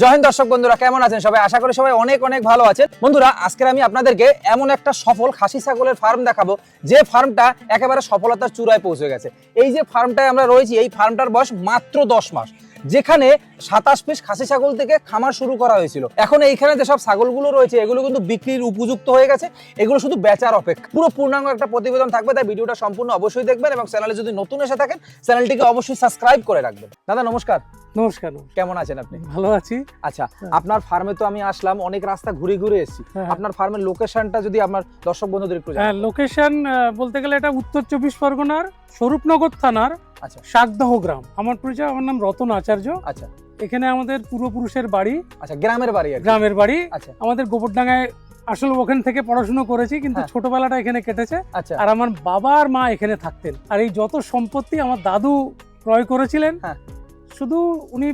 জয় হিন্দ দর্শক বন্ধুরা, কেমন আছেন সবাই? আশা করি সবাই অনেক অনেক ভালো আছেন। বন্ধুরা, আজকের আমি আপনাদেরকে এমন একটা সফল খাসি ছাগলের ফার্ম দেখাবো, যে ফার্মটা একেবারে সফলতার চূড়ায় পৌঁছে গেছে। এই যে ফার্মটায় আমরা রয়েছি, এই ফার্মটার বয়স মাত্র দশ মাস। যেখানে সাতাশ পিস খাসি ছাগল থেকে খামার শুরু করা হয়েছিল। এখন এইখানে যেসব ছাগলগুলো রয়েছে এগুলো কিন্তু বিক্রির উপযুক্ত হয়ে গেছে। এগুলো শুধু বেচার অপেক্ষা। পুরো পূর্ণাঙ্গ একটা প্রতিবেদন থাকবে তাই ভিডিওটা সম্পূর্ণ অবশ্যই দেখবেন এবং চ্যানেলে যদি নতুন এসে থাকেন চ্যানেলটিকে অবশ্যই সাবস্ক্রাইব করে রাখবেন। দাদা নমস্কার। নমস্কার। কেমন আছেন আপনি? ভালো আছি। আচ্ছা হ্যাঁ। আপনার ফার্মে তো আমি আসলাম অনেক রাস্তা ঘুরে ঘুরে এসেছি। হ্যাঁ। আপনার ফার্মের লোকেশনটা যদি আমার দর্শক বন্ধুদের একটু হ্যাঁ লোকেশন বলতে গেলে এটা উত্তর চব্বিশ পরগনার স্বরূপনগর থানার আচ্ছা। শাকদহ গ্রাম। আমার পরিচয় আমার নাম রতন আচার্য। আচ্ছা। এখানে আমাদের পূর্বপুরুষের বাড়ি আচ্ছা গ্রামের বাড়ি গ্রামের বাড়ি। আচ্ছা। আমাদের গোবরডাঙ্গায় আসলে ওখান থেকে পড়াশুনো করেছি কিন্তু হ্যাঁ। ছোটবেলাটা এখানে কেটেছে। আচ্ছা। আর আমার বাবা আর মা এখানে থাকতেন। আর এই যত সম্পত্তি আমার দাদু ক্রয় করেছিলেন হ্যাঁ। শুধু উনি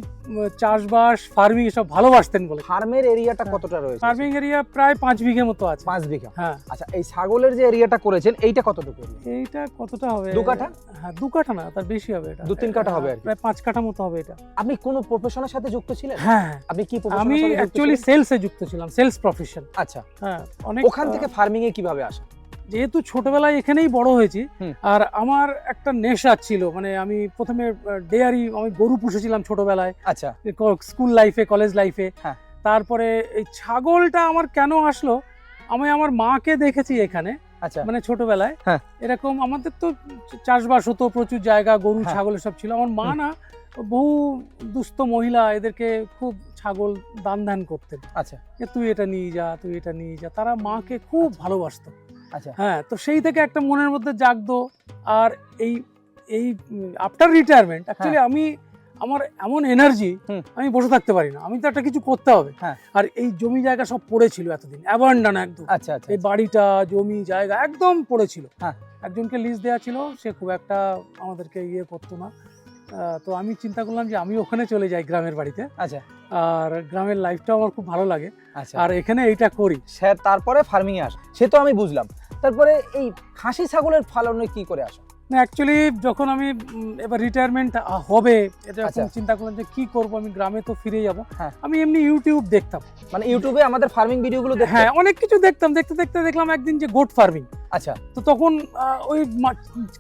চাষবাস ফার্মিং এসব ভালোবাসতেন বলে। ফার্মের এরিয়াটা হ্যাঁ। কতটা রয়েছে? ফার্মিং এরিয়া প্রায় পাঁচ বিঘে মতো আছে। পাঁচ বিঘা। হ্যাঁ। আচ্ছা এই ছাগলের যে এরিয়াটা করেছেন এইটা কতটুকু এইটা কতটা হবে? দু কাঠা? হ্যাঁ দু কাঠা না তার বেশি হবে এটা। দু তিন কাঠা হবে আর প্রায় পাঁচ কাঠা মতো হবে এটা। আপনি কোন প্রফেশনের সাথে যুক্ত ছিলেন? হ্যাঁ আপনি কি আমি অ্যাকচুয়ালি সেলসে যুক্ত ছিলাম সেলস প্রফেশন আচ্ছা। হ্যাঁ অনেক ওখান থেকে ফার্মিং এ কীভাবে আসা? যেহেতু ছোটবেলায় এখানেই বড় হয়েছি আর আমার একটা নেশা ছিল মানে আমি প্রথমে ডেয়ারি আমি গরু পুষেছিলাম ছোটবেলায় আচ্ছা। স্কুল লাইফে কলেজ লাইফে। তারপরে এই ছাগলটা আমার কেন আসলো আমি আমার মাকে দেখেছি এখানে আচ্ছা। মানে ছোটবেলায়। হ্যাঁ। এরকম আমাদের তো চাষবাস হতো প্রচুর জায়গা গরু হ্যাঁ। ছাগল সব ছিল। আমার মা না বহু দুস্থ মহিলা এদেরকে খুব ছাগল দান ধ্যান করতেন। আচ্ছা। তুই এটা নিয়ে যা তুই এটা নিয়ে যা। তারা মাকে খুব ভালোবাসতো। আচ্ছা হ্যাঁ তো সেই থেকে একটা মনের মধ্যে জাগতো আর এই এই আফটার রিটায়ারমেন্ট অ্যাকচুয়ালি আমি আমার এমন এনার্জি। আমি বসে থাকতে পারি না। আমি তো একটা কিছু করতে হবে। হ্যাঁ। আর এই জমি জায়গা সব পড়েছিল এতদিন অ্যাবান্ডান একদম। আচ্ছা আচ্ছা এই বাড়িটা জমি জায়গা একদম পড়েছিল। হ্যাঁ। একজনকে লিজ দেওয়া ছিল সে খুব একটা আমাদেরকে ইয়ে করতো না। তো আমি চিন্তা করলাম যে আমি ওখানে চলে যাই গ্রামের বাড়িতে। আচ্ছা। আর গ্রামের লাইফটাও আমার খুব ভালো লাগে। আচ্ছা। আর এখানে এইটা করি। সে তারপরে ফার্মিং আসা সে তো আমি বুঝলাম। তারপরে এই খাসি ছাগলের ফলনে কি করে আসা? না অ্যাকচুয়ালি যখন আমি এবার রিটায়ারমেন্ট হবে এটা আচ্ছা। যখন চিন্তা করলাম যে কি করব আমি গ্রামে তো ফিরে যাব। হ্যাঁ। আমি এমনি ইউটিউব দেখতাম। মানে ইউটিউবে আমাদের ফার্মিং ভিডিওগুলো হ্যাঁ অনেক কিছু দেখতাম। দেখতে দেখতে দেখলাম একদিন যে গোট ফার্মিং আচ্ছা। তো তখন ওই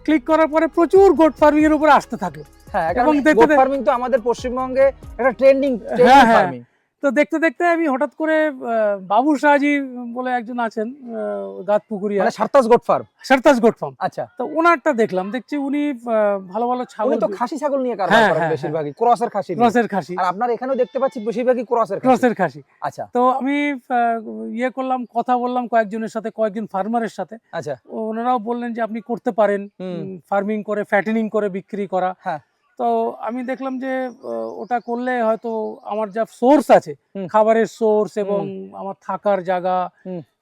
ক্লিক করার পরে প্রচুর গোট ফার্মিং এর উপরে আসতে থাকল। হ্যাঁ এবং এবং দেখতে ফার্মিং তো আমাদের পশ্চিমবঙ্গে একটা ট্রেন্ডিং হ্যাঁ, হ্যাঁ। তো দেখতে দেখতে আমি হঠাৎ করে বাবু শাহজি বলে একজন আছেন গাত পুকুরিয়া মানে Sartas goat farm? Sartas goat farm. আচ্ছা। তো ওনারটা দেখলাম দেখছি উনি ভালো ভালো ছাগল তো খাসি ছাগল নিয়ে কারবার হ্যাঁ, করেন হ্যাঁ, বেশিরভাগই ক্রসের খাসি ক্রসের খাসি। আর আপনার এখানেও দেখতে পাচ্ছি বেশিরভাগই ক্রসের ক্রসের খাসি। আচ্ছা। তো আমি ইয়ে করলাম কথা বললাম কয়েকজনের সাথে কয়েকজন ফার্মারের সাথে। আচ্ছা। ওনারাও বললেন যে আপনি করতে পারেন। ফার্মিং করে ফ্যাটেনিং করে বিক্রি করা। হ্যাঁ। তো আমি দেখলাম যে ওটা করলে হয়তো আমার যা সোর্স আছে খাবারের সোর্স এবং আমার থাকার জায়গা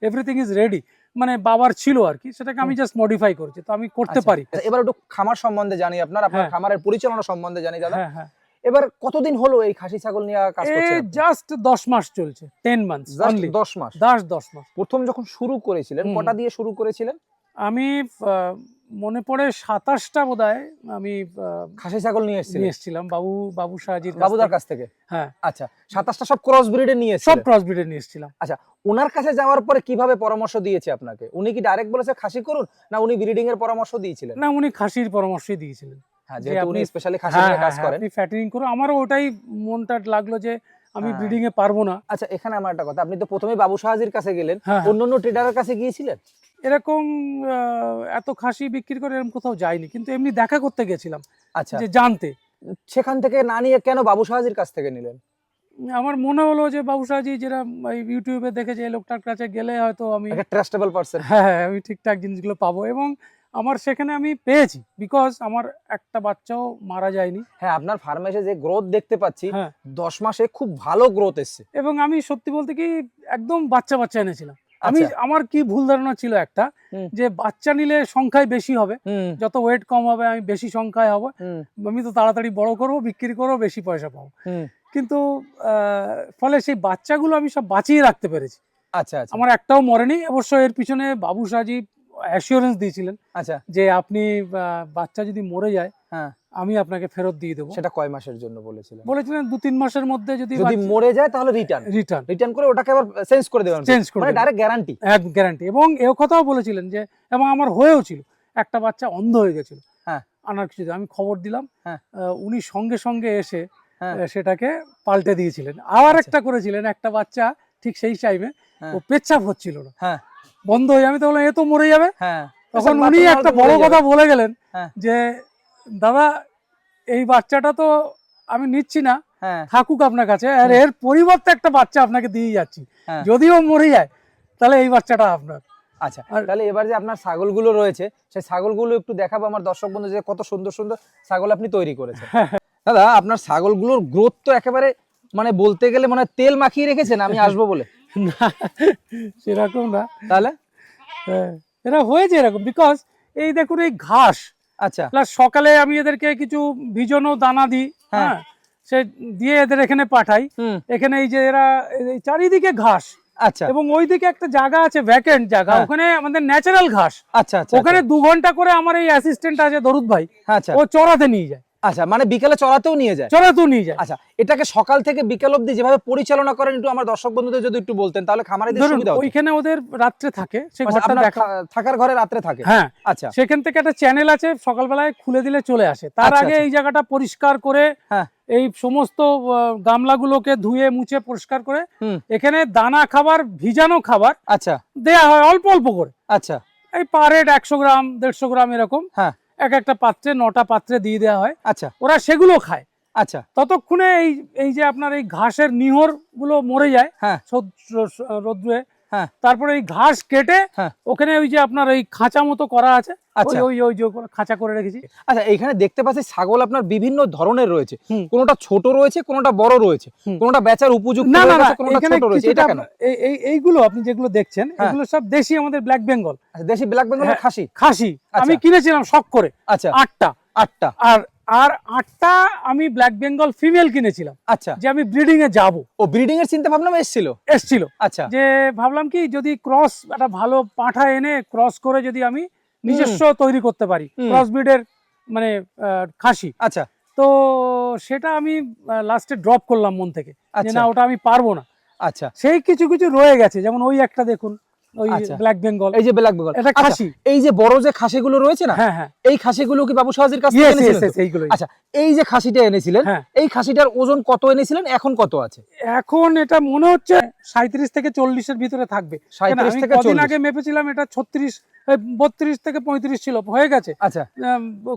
এভরিথিং ইজ রেডি মানে বাবার ছিল আর কি সেটাকে আমি জাস্ট মডিফাই করেছি তো আমি করতে আচ্ছা। পারি। এবার একটু খামার সম্বন্ধে জানি আপনার আপনার হ্যাঁ। খামারের পরিচালনা সম্বন্ধে জানি দাদা। হ্যাঁ হ্যাঁ। এবার কতদিন হলো এই খাসি ছাগল নিয়ে কাজ করছেন জাস্ট দশ মাস চলছে টেন মান্থস অনলি দশ মাস? দশ দশ মাস। প্রথম যখন শুরু করেছিলেন। কটা দিয়ে শুরু করেছিলেন? আমি মনে পড়ে সাতাশটা বোধ আমি খাসি ছাগল নিয়ে এসেছিলেন। নিয়ে এসেছিলাম। বাবু বাবু শাহজির বাবুদার কাছ থেকে? হ্যাঁ। আচ্ছা সাতাশটা সব ক্রস ব্রিডে নিয়ে সব ক্রস ব্রিডে নিয়ে এসেছিলাম। আচ্ছা ওনার কাছে যাওয়ার পরে কীভাবে পরামর্শ দিয়েছে আপনাকে? উনি কি ডাইরেক্ট বলেছে খাসি করুন? না উনি ব্রিডিং এর পরামর্শ দিয়েছিলেন? না উনি খাসির পরামর্শই দিয়েছিলেন। হ্যাঁ যেহেতু উনি স্পেশালি খাসি হ্যাঁ নিয়ে কাজ হ্যাঁ, করেন। আপনি ফ্যাটারিং করো আমারও ওটাই মনটা লাগল যে আমি হ্যাঁ। ব্রিডিং এ পারব না। আচ্ছা এখানে আমার একটা কথা। আপনি তো প্রথমে বাবু সাহাজির কাছে গেলেন। হ্যাঁ হ্যাঁ। অন্য অন্য ট্রেডারের কাছে গিয়েছিলেন? এরকম এত খাসি বিক্রি করে এরকম কোথাও যাইনি কিন্তু এমনি দেখা করতে গেছিলাম আচ্ছা। যে জানতে। সেখান থেকে না নিয়ে কেন বাবু সাহাজির কাছ থেকে নিলেন? আমার মনে হলো যে বাবু শাহজি যেটা ইউটিউবে দেখেছে এই লোকটার কাছে গেলে হয়তো আমি ট্রাস্টেবল পারসন হ্যাঁ হ্যাঁ আমি ঠিকঠাক জিনিসগুলো পাবো এবং আমার সেখানে আমি পেয়েছি বিকজ আমার একটা বাচ্চাও মারা যায়নি। হ্যাঁ আপনার ফার্মে এসে যে গ্রোথ দেখতে পাচ্ছি হ্যাঁ। দশ মাসে খুব ভালো গ্রোথ এসছে। এবং আমি সত্যি বলতে কি একদম বাচ্চা বাচ্চা এনেছিলাম। আমি আচ্ছা। আমার কি ভুল ধারণা ছিল একটা যে বাচ্চা নিলে সংখ্যায় বেশি হবে। যত ওয়েট কম হবে আমি বেশি সংখ্যায় হব। আমি তো তাড়াতাড়ি বড় করব বিক্রি করব বেশি পয়সা পাবো। কিন্তু আহ, ফলে সেই বাচ্চাগুলো আমি সব বাঁচিয়ে রাখতে পেরেছি। আচ্ছা আচ্ছা। আমার একটাও মরেনি অবশ্য এর পিছনে বাবু সাজি অ্যাসিওরেন্স দিয়েছিলেন আচ্ছা। যে আপনি বাচ্চা যদি মরে যায় হ্যাঁ। আমি আপনাকে ফেরত দিয়ে দেবো। সেটা কয় মাসের জন্য বলেছিলেন? বলেছিলেন দু তিন মাসের মধ্যে যদি যদি মরে যায় তাহলে রিটার্ন রিটার্ন রিটার্ন করে ওটাকে আবার চেঞ্জ করে দেবেন। চেঞ্জ করে মানে ডাইরেক্ট গ্যারান্টি এক গ্যারান্টি এবং এও কথাও বলেছিলেন যে এবং আমার হয়েও ছিল। একটা বাচ্চা অন্ধ হয়ে গেছিল। হ্যাঁ। আনার কিছু আমি খবর দিলাম। হ্যাঁ। উনি সঙ্গে সঙ্গে এসে হ্যাঁ। সেটাকে পাল্টে দিয়েছিলেন। আবার আচ্ছা। একটা করেছিলেন। একটা বাচ্চা ঠিক সেই টাইমে হ্যাঁ। ও পেচ্ছাপ হচ্ছিল না। হ্যাঁ। বন্ধ হয়ে আমি তো বললাম এ তো মরে যাবে। হ্যাঁ। তখন উনি একটা বড় কথা বলে গেলেন। যে দাদা এই বাচ্চাটা তো আমি নিচ্ছি না। হ্যাঁ। থাকুক আপনার কাছে আর এর পরিবর্তে একটা বাচ্চা আপনাকে দিয়ে যাচ্ছি। হ্যাঁ। যদিও মরে যায় তাহলে এই বাচ্চাটা আপনার। আচ্ছা তাহলে এবার যে আপনার ছাগলগুলো রয়েছে সেই ছাগলগুলো একটু দেখাবো আমার দর্শক বন্ধু যে কত সুন্দর সুন্দর ছাগল আপনি তৈরি করেছেন। দাদা আপনার ছাগলগুলোর গ্রোথ তো একেবারে মানে বলতে গেলে মানে তেল মাখিয়ে রেখেছেন আমি আসব বলে। না সেরকম না। তাহলে? হ্যাঁ, এরা হয়েছে এরকম বিকজ এই দেখুন এই ঘাস আচ্ছা। প্লাস সকালে আমি এদেরকে কিছু ভিজনো দানা দিই হ্যাঁ। হ্যাঁ সে দিয়ে এদের এখানে পাঠাই। এখানে এই যে এরা চারিদিকে ঘাস। আচ্ছা। এবং ওইদিকে একটা জায়গা আছে ভ্যাকেন্ট জায়গা হ্যাঁ। ওখানে আমাদের ন্যাচারাল ঘাস। আচ্ছা আচ্ছা ওখানে দু ঘণ্টা করে আমার এই অ্যাসিস্ট্যান্ট আছে দরুদ ভাই। আচ্ছা। ও চড়াতে নিয়ে যায়। আচ্ছা মানে বিকেলে চড়াতেও নিয়ে যায়? চড়াতেও নিয়ে যায়। আচ্ছা এটাকে সকাল থেকে বিকেল অবধি যেভাবে পরিচালনা করেন একটু আমার দর্শক বন্ধুদের যদি একটু বলতেন তাহলে খামারিদের সুবিধা ওইখানে ওদের রাত্রে থাকে সেই আচ্ছা, ঘরটা দেখা থাকার ঘরে রাত্রে থাকে? হ্যাঁ আচ্ছা। সেখান থেকে একটা চ্যানেল আছে সকালবেলায় খুলে দিলে চলে আসে। তার আচ্ছা, আগে আচ্ছা। এই জায়গাটা পরিষ্কার করে হ্যাঁ। এই সমস্ত গামলাগুলোকে ধুয়ে মুছে পরিষ্কার করে। এখানে দানা খাবার ভিজানো খাবার আচ্ছা। দেয়া হয় অল্প অল্প করে। আচ্ছা। এই পার হেড একশো গ্রাম দেড়শো গ্রাম এরকম। হ্যাঁ। এক একটা পাত্রে নটা পাত্রে দিয়ে দেওয়া হয়। আচ্ছা। ওরা সেগুলো খায়। আচ্ছা। ততক্ষণে এই এই যে আপনার এই ঘাসের নিহরগুলো মরে যায়। হ্যাঁ। রোদ্রে। তারপরে এই ঘাস কেটে হ্যাঁ। ওখানে ওই যে আপনার ওই খাঁচা মতো করা আছে আচ্ছা ওই যে খাঁচা করে রেখেছি আচ্ছা এখানে দেখতে পাচ্ছি ছাগল আপনার বিভিন্ন ধরনের রয়েছে। কোনোটা ছোট রয়েছে কোনোটা বড় রয়েছে। কোনোটা বেচার উপযুক্ত না না হয়ে কোনোটা ছোট রয়েছে এটা কেন এই- এই এইগুলো আপনি যেগুলো দেখছেন হ্যাঁ। এগুলো সব দেশি আমাদের ব্ল্যাক বেঙ্গল আচ্ছা, দেশি ব্ল্যাক বেঙ্গলের হ্যাঁ। খাসি খাসি আচ্ছা। আমি কিনেছিলাম শখ করে আচ্ছা আটটা আটটা আর আর আটটা আমি ব্ল্যাক বেঙ্গল ফিমেল কিনেছিলাম। আচ্ছা। যে আমি ব্রিডিং এ যাব। ও ব্রিডিং এর চিন্তা ভাবনা এসেছিল? এসছিল। আচ্ছা। যে ভাবলাম কি যদি ক্রস একটা ভালো পাঠা এনে ক্রস করে যদি আমি নিজস্ব তৈরি করতে পারি। ক্রস ব্রিডের মানে খাসি। আচ্ছা। তো সেটা আমি লাস্টে ড্রপ করলাম মন থেকে। যে আচ্ছা। না ওটা আমি পারব না। আচ্ছা। সেই কিছু কিছু রয়ে গেছে। যেমন ওই একটা দেখুন। ওই আচ্ছা। ব্ল্যাক বেঙ্গল এই যে ব্ল্যাক বেঙ্গল এটা আচ্ছা খাসি। এই যে বড় যে খাসিগুলো রয়েছে না হ্যাঁ হ্যাঁ। এই খাসিগুলো কি বাবু সাহাজির কাছ থেকে এনেছিলেন ইয়েস আচ্ছা এই যে খাসিটা এনেছিলেন হ্যাঁ। এই খাসিটার ওজন কত এনেছিলেন এখন কত আছে? এখন এটা মনে হচ্ছে সাঁত্রিশ থেকে চল্লিশের ভিতরে থাকবে। কেন সাঁত্রিশ আমি থেকে কদিন চল্লিশ। আগে মেপেছিলাম এটা ছত্রিশ বত্রিশ থেকে পঁয়ত্রিশ ছিল হয়ে গেছে। আচ্ছা।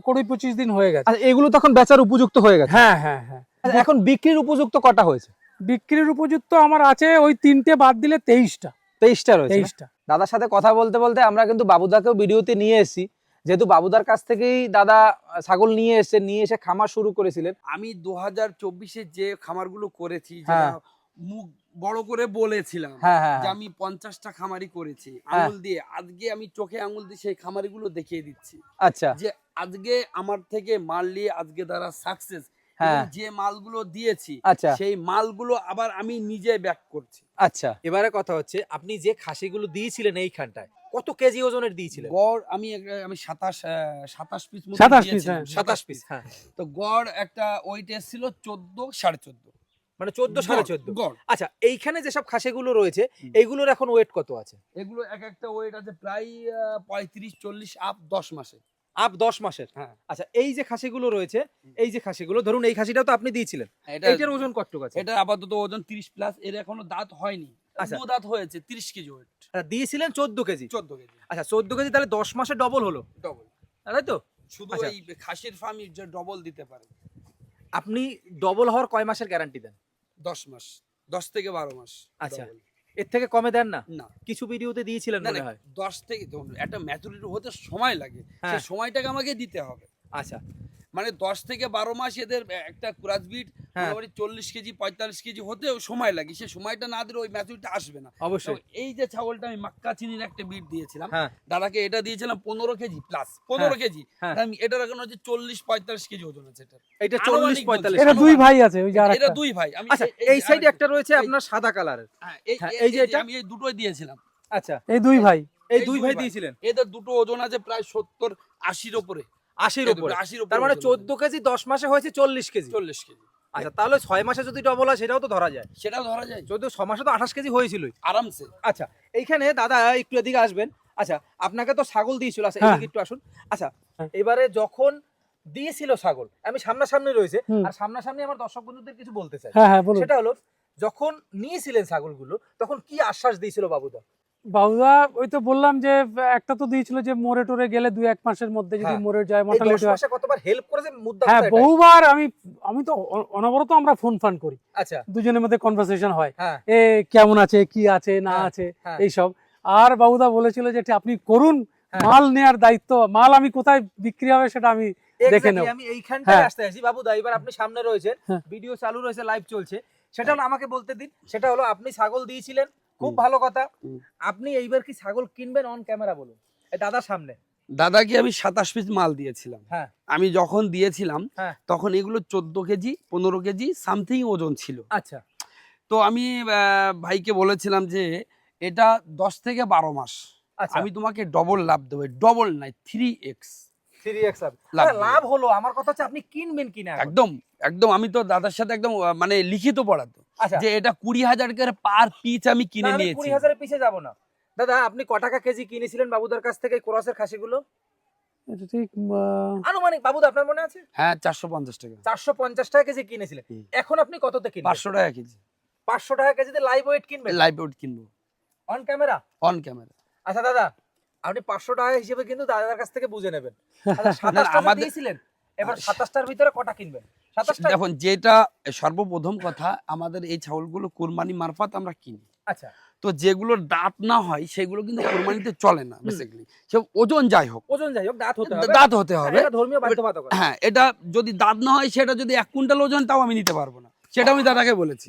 কুড়ি পঁচিশ দিন হয়ে গেছে। এগুলো তখন বেচার উপযুক্ত হয়ে গেছে। হ্যাঁ হ্যাঁ হ্যাঁ। আচ্ছা, এখন বিক্রির উপযুক্ত কটা হয়েছে? বিক্রির উপযুক্ত আমার আছে ওই তিনটে বাদ দিলে তেইশটা। তেইশটা রয়েছে তেইশটা। দাদার সাথে কথা বলতে বলতে আমরা কিন্তু বাবুদাকেও ভিডিওতে নিয়ে এসেছি। যেহেতু বাবুদার কাছ থেকেই দাদা ছাগল নিয়ে এসে নিয়ে এসে খামার শুরু করেছিলেন। আমি দু হাজার চব্বিশে যে খামারগুলো করেছি হ্যাঁ। মুখ বড় করে বলেছিলাম হ্যাঁ হ্যাঁ যে। আমি পঞ্চাশটা খামারি করেছি। আঙুল দিয়ে। আজকে আমি চোখে আঙুল দিয়ে সেই খামারিগুলো দেখিয়ে দিচ্ছি। আচ্ছা। যে আজকে আমার থেকে নিয়ে আজকে তারা সাকসেস যে মালগুলো দিয়েছি আচ্ছা। সেই মালগুলো আবার আমি নিজে ব্যাক করছি। আচ্ছা। এবারে কথা হচ্ছে আপনি যে খাসিগুলো দিয়েছিলেন এইখানটায় কত কেজি ওজনের দিয়েছিলেন? গড় আমি আমি সাতাশ সাতাশ পিস 27 piece, হ্যাঁ। সাতাশ পিস হ্যাঁ। তো গড় একটা ওয়েট এসেছিল চোদ্দ সাড়ে চোদ্দ। মানে চোদ্দ সাড়ে চোদ্দ। গড়। আচ্ছা এইখানে যেসব খাসিগুলো রয়েছে হুম। এইগুলোর এখন ওয়েট কত আছে? এগুলো এক একটা ওয়েট আছে প্রায় পঁয়ত্রিশ চল্লিশ আপ দশ মাসে। আপ দশ মাসের। হ্যাঁ। আচ্ছা এই যে খাসিগুলো রয়েছে এই যে খাসিগুলো ধরুন এই খাসিটাও তো আপনি দিয়েছিলেন। এটা এইটার ওজন কতটুকু আছে? এটা আপাতত ওজন তিরিশ প্লাস এর এখনও দাঁত হয়নি। আচ্ছা। দাঁত হয়েছে তিরিশ কেজি ওয়েট আচ্ছা, দিয়েছিলেন চোদ্দ কেজি? চোদ্দ কেজি। আচ্ছা চোদ্দ কেজি তাহলে দশ মাসে ডবল হলো। ডবল তাই তো? শুধু আচ্ছা। এই খাসির ফার্ম যে ডবল দিতে পারে। আপনি ডবল হওয়ার কয় মাসের গ্যারান্টি দেন? দশ মাস দশ থেকে বারো মাস আচ্ছা। এর থেকে কমে দেন না? না। কিছু ভিডিওতে দিয়েছিলেন মনে হয়। দশ থেকে একটা ম্যাচুরিটি হতে সময় লাগে। হ্যাঁ। সেই সময়টাকে আমাকে দিতে হবে। আচ্ছা। মানে দশ থেকে বারো মাস এদের একটা কুরাজবিট হ্যাঁ। মোটামুটি চল্লিশ কেজি পঁয়তাল্লিশ কেজি হতেও সময় লাগে। সেই সময়টা না দিলে ওই ম্যাচুরিটি আসবে না। অবশ্যই। এই যে ছাগলটা আমি মাক্কা চিনির একটা বিট দিয়েছিলাম হ্যাঁ। দাদাকে এটা দিয়েছিলাম পনেরো কেজি প্লাস পনেরো কেজি। হ্যাঁ। আমি এটার এখন হচ্ছে চল্লিশ পঁয়তাল্লিশ কেজি ওজন আছে এটা এটা চল্লিশ পঁয়তাল্লিশ। এটা দুই ভাই আছে ওই যে এটা দুই ভাই। আমি আচ্ছা এই- সাইডে একটা রয়েছে আপনার সাদা কালারের হ্যাঁ, এই হ্যাঁ, যে এটা? আমি এই দুটোই দিয়েছিলাম। আচ্ছা। এই দুই ভাই। এই দুই ভাই। দিয়েছিলেন? এদের দুটো ওজন আছে প্রায় সত্তর আশির ওপরে। আশির উপরে। তার মানে চোদ্দ কেজি দশ মাসে হয়েছে চল্লিশ কেজি। চল্লিশ কেজি। আচ্ছা তাহলে ছয় মাসে যদি ডবল হয় সেটাও তো ধরা যায়। সেটাও ধরা যায়। যদিও ছ মাসে তো আঠাশ কেজি হয়েছিলই। আরামসে। আচ্ছা এইখানে দাদা একটু এদিকে আসবেন। আচ্ছা আপনাকে তো ছাগল দিয়েছিল। আচ্ছা হ্যাঁ। এদিকে একটু আসুন। আচ্ছা হ্যাঁ। এবারে যখন দিয়েছিল ছাগল আমি সামনাসামনি রয়েছে। আর সামনাসামনি আমার দর্শক বন্ধুদের কিছু বলতে চাই। হ্যাঁ হ্যাঁ বলুন। সেটা হলো যখন নিয়েছিলেন ছাগলগুলো তখন কি আশ্বাস দিয়েছিল বাবুদা? বাবুদা ওই তো বললাম যে একটা তো দিয়েছিল যে মোড়ে টোরে গেলে দুই এক মাসের মধ্যে যদি হ্যাঁ। মোড়ে যায় এই মর্টালিটি হয় কতবার হেল্প করেছে মুদ্রা হ্যাঁ বহুবার আমি আমি তো অনবরত আমরা ফোন ফান করি আচ্ছা দুজনের মধ্যে কনভারসেশন হয় হ্যাঁ এ কেমন আছে কি আছে না হ্যাঁ, আছে হ্যাঁ। এইসব আর বাবুদা বলেছিল যে আপনি করুন। মাল নেয়ার দায়িত্ব মাল আমি কোথায় বিক্রি হবে সেটা আমি দেখে নেব। আমি এইখানটায়। আসতে আছি বাবুদা এবার আপনি সামনে রয়েছেন। ভিডিও চালু রয়েছে লাইভ চলছে সেটা হলো আমাকে বলতে দিন সেটা হলো আপনি ছাগল দিয়েছিলেন খুব ভালো কথা। আপনি এইবার কি ছাগল কিনবেন অন ক্যামেরা বলুন? দাদার সামনে। দাদাকে আমি সাতাশ পিস মাল দিয়েছিলাম। হ্যাঁ। আমি যখন দিয়েছিলাম হ্যাঁ। তখন এগুলো চোদ্দ কেজি পনেরো কেজি সামথিং ওজন ছিল। আচ্ছা। তো আমি ভাইকে বলেছিলাম যে এটা দশ থেকে বারো মাস। আচ্ছা। আমি তোমাকে ডবল লাভ দেবো। ডবল নাই থ্রি এক্স লাভ লাভ দেবে। লাভ হলো আমার কথা হচ্ছে আপনি কিনবেন কিনা একদম একদম আমি তো দাদার সাথে একদম মানে লিখিত পড়াতো আচ্ছা। যে এটা কুড়ি হাজার করে পার পিস আমি কিনে নিয়েছি। কুড়ি হাজারের পিছে যাব না। দাদা আপনি ক টাকা কেজি কিনেছিলেন বাবুদার কাছ থেকে ক্রসের খাসিগুলো? ঠিক আনুমানিক বাবুদা আপনার মনে আছে? হ্যাঁ চারশো পঞ্চাশ টাকা। চারশো পঞ্চাশ টাকা কেজি কিনেছিলেন। এখন আপনি কততে কিনবেন? পাঁচশো টাকা কেজি। পাঁচশো টাকা কেজিতে লাইভ ওয়েট কিনবেন? লাইভ ওয়েট কিনবো। অন ক্যামেরা অন ক্যামেরা আচ্ছা দাদা আপনি পাঁচশো টাকা হিসেবে কিন্তু দাদার কাছ থেকে বুঝে নেবেন। আচ্ছা, সাতাশটা দিয়েছিলেন এবার সাতাশটার ভিতরে কটা কিনবেন? দেখুন যেটা সর্বপ্রথম কথা আমাদের এই ছাগলগুলো কোরবানি মারফত আমরা কিনি। আচ্ছা। তো যেগুলোর দাঁত না হয় সেগুলো কিন্তু কোরবানিতে চলে না বেসিক্যালি সে ওজন যাই হোক। ওজন যাই হোক দাঁত হতে হবে। দাঁত হতে হবে। এটা ধর্মীয় বাধ্যবাধকতা। হ্যাঁ এটা যদি দাঁত না হয় সেটা যদি এক কুইন্টাল ওজন তাও আমি নিতে পারব না। সেটা আমি দাদাকে বলেছি।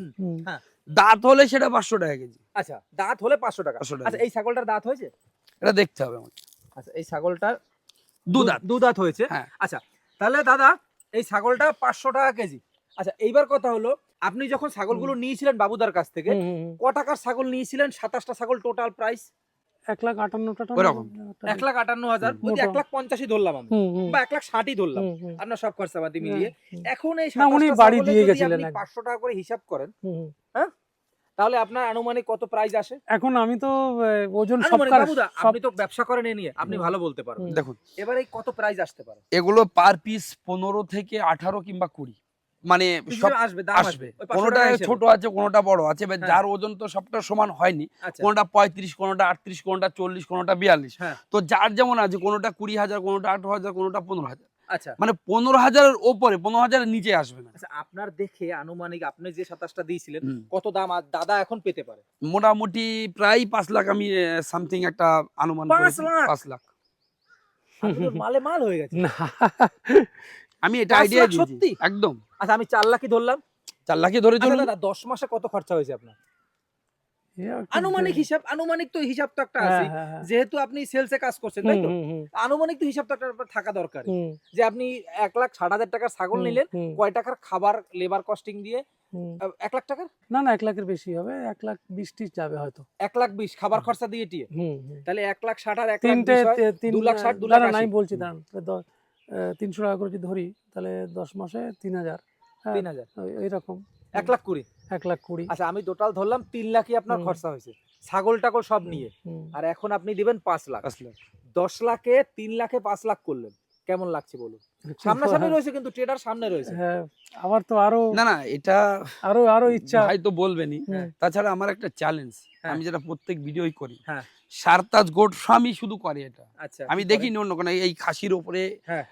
দাঁত হলে সেটা পাঁচশো টাকা কেজি। আচ্ছা দাঁত হলে পাঁচশো টাকা। 500 টাকা। আচ্ছা এই ছাগলটার দাঁত হয়েছে? এটা দেখতে হবে আমাকে। আচ্ছা এই ছাগলটার দু দাঁত। হয়েছে? হ্যাঁ। আচ্ছা তাহলে দাদা এই ছাগলটা পাঁচশো টাকা কেজি। আচ্ছা এইবার কথা হলো আপনি যখন ছাগলগুলো নিয়েছিলেন বাবুদার কাছ থেকে। ক টাকার ছাগল নিয়েছিলেন? সাতাশটা ছাগল টোটাল প্রাইস এক লাখ আটান্নটা টাকা। এক লাখ আটান্ন হাজার। হুম। এক লাখ পঞ্চাশই ধরলাম আমি। বা এক লাখ ষাটই ধরলাম। আপনার সব খরচাপাতি মিলিয়ে। এখন এই না, উনি 27টা বাড়ি দিয়ে গেছিলেন পাঁচশো টাকা করে হিসাব করেন হুম। তাহলে আপনার আনুমানিক কত প্রাইস আসে? এখন আমি তো ওজন আপনি তো ব্যবসা করেন এ নিয়ে। আপনি ভালো বলতে পারবেন। দেখুন। এবারে এই কত প্রাইস আসতে পারে? এগুলো পার পিস পনেরো থেকে আঠারো কিংবা কুড়ি। মানে সব আসবে দাম আসবে। আসবে। ওই 500 কোনোটা ছোট আছে কোনোটা বড় আছে এবার হ্যাঁ। যার ওজন তো সবটা সমান হয়নি আচ্ছা। কোনোটা পঁয়ত্রিশ কোনোটা আটত্রিশ কোনোটা চল্লিশ কোনোটা বিয়াল্লিশ। হ্যাঁ। তো যার যেমন আছে কোনোটা কুড়ি হাজার কোনোটা আঠারো হাজার কোনটা পনেরো হাজার। আচ্ছা। মানে পনেরো হাজারের ওপরে পনেরো হাজারের নিচে আসবে না। আচ্ছা আপনার দেখে আনুমানিক আপনি যে সাতাশটা দিয়েছিলেন কত দাম আর দাদা এখন পেতে পারে? মোটামুটি প্রায় পাঁচ লাখ আমি সামথিং একটা আনুমান পাঁচ লাখ? পাঁচ লাখ। আপনার মালে মাল হয়ে গেছে। না। আমি এটা আইডিয়া সত্যি? একদম। আচ্ছা আমি চার লাখই ধরলাম। চার লাখই ধরে আচ্ছা চলুন দশ মাসে কত খরচা হয়েছে আপনার? আনুমানিক হিসাব আনুমানিক তো হিসাব তো একটা হ্যাঁ, আছে। হ্যাঁ, হ্যাঁ। যেহেতু আপনি সেলসে কাজ করছেন তাই তো? আনুমানিক তো হিসাব তো একটা থাকা দরকার। যে আপনি এক লাখ ষাট হাজার টাকার ছাগল নিলেন কয় টাকার খাবার লেবার কস্টিং দিয়ে? এক লাখ টাকার? না না এক লাখের বেশি হবে এক লাখ বিশ টিস যাবে হয়তো। এক লাখ বিশ খাবার খরচা দিয়ে টিয়ে। তাহলে এক লাখ ষাট আর এক দু লাখ ষাট, দু লাখ আশি। বলছি দাঁড়ান তাহলে দ- আহ, তিনশো টাকা করে যদি ধরি তাহলে দশ মাসে তিন হাজার তিন হাজার। এইরকম এক লাখ কুড়ি। এক লাখ কুড়ি। আচ্ছা আমি টোটাল ধরলাম তিন লাখই আপনার খরচা হয়েছে। ছাগল টাগল সব নিয়ে। আর এখন আপনি দিবেন পাঁচ লাখ। আসলে দশ লাখে তিন লাখে পাঁচ লাখ করলেন। কেমন লাগছে বলুন? সামনাসামনি রয়েছে কিন্তু ট্রেডার সামনে রয়েছে। হ্যাঁ আমার তো আরও না না এটা আরও আরও ইচ্ছা। ভাই তো বলবেনই। তাছাড়া আমার একটা চ্যালেঞ্জ হ্যাঁ। আমি যেটা প্রত্যেক ভিডিওই করি। হ্যাঁ। সারতাজ গোট ফার্মই শুধু করে এটা আচ্ছা আমি দেখি অন্য কোনো এই খাসির ওপরে হ্যাঁ।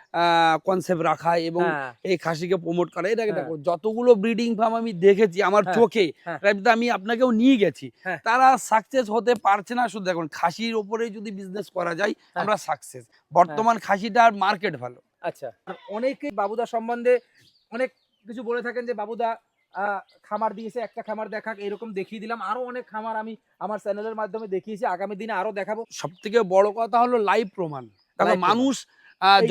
কনসেপ্ট রাখা এবং হ্যাঁ, এই খাসিকে প্রমোট করা এটাকে হ্যাঁ। দেখো যতগুলো ব্রিডিং ফার্ম আমি দেখেছি আমার হ্যাঁ, চোখে হ্যাঁ। আমি আপনাকেও নিয়ে গেছি হ্যাঁ। তারা সাকসেস হতে পারছে না শুধু দেখুন খাসির ওপরে যদি বিজনেস করা যায় হ্যাঁ। আমরা সাকসেস বর্তমান খাসিটার মার্কেট ভালো আচ্ছা অনেকেই বাবুদা সম্বন্ধে অনেক কিছু বলে থাকেন যে বাবুদা খামার দিয়েছে একটা খামার দেখাক এরকম দেখিয়ে দিলাম। আরও অনেক খামার আমি আমার চ্যানেলের মাধ্যমে দেখিয়েছি আগামী দিনে আরও দেখাবো। সব থেকে বড় কথা হলো লাইভ প্রমাণ। কারণ মানুষ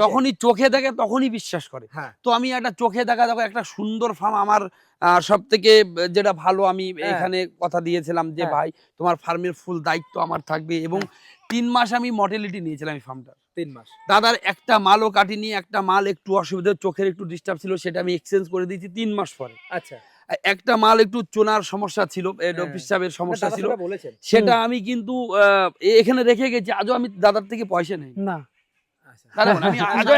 যখনই চোখে দেখে তখনই বিশ্বাস করে। হ্যাঁ। তো আমি একটা চোখে দেখা দেখো একটা সুন্দর ফার্ম আমার সব থেকে যেটা ভালো আমি হ্যাঁ। এখানে কথা দিয়েছিলাম যে হ্যাঁ। ভাই তোমার ফার্মের ফুল দায়িত্ব আমার থাকবে। এবং তিন মাস আমি মর্টেলিটি নিয়েছিলাম এই ফার্মটা তিন মাস। দাদার একটা মালও কাটিনি একটা মাল একটু অসুবিধা চোখের একটু ডিস্টার্ব ছিল সেটা আমি এক্সচেঞ্জ করে দিয়েছি তিন মাস পরে। আচ্ছা। একটা মাল একটু চোনার সমস্যা ছিল। পিসাবের সমস্যা ছিল। সেটা আমি কিন্তু এখানে রেখে গেছি আজও আমি দাদার থেকে পয়সা নেই। না আচ্ছা। দাদা আমি আজও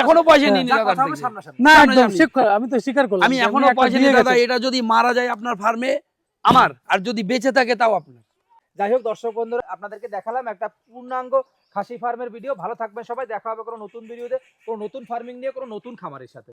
এখনও পয়সা নিইনি যা দাদার কথা হবে থেকে। সামনাসামনি। না একদম আমি তো স্বীকার করলাম। আমি এখনও পয়সা নিই দাদা এটা যদি মারা যায় আপনার ফার্মে আমার আর যদি বেঁচে থাকে তাও আপনার। যাই হোক দর্শক বন্ধুরা আপনাদেরকে দেখালাম একটা পূর্ণাঙ্গ খাসি ফার্মের ভিডিও। ভালো থাকবেন সবাই দেখা হবে কোনো নতুন ভিডিওতে কোনো নতুন ফার্মিং নিয়ে কোনো নতুন খামারের সাথে।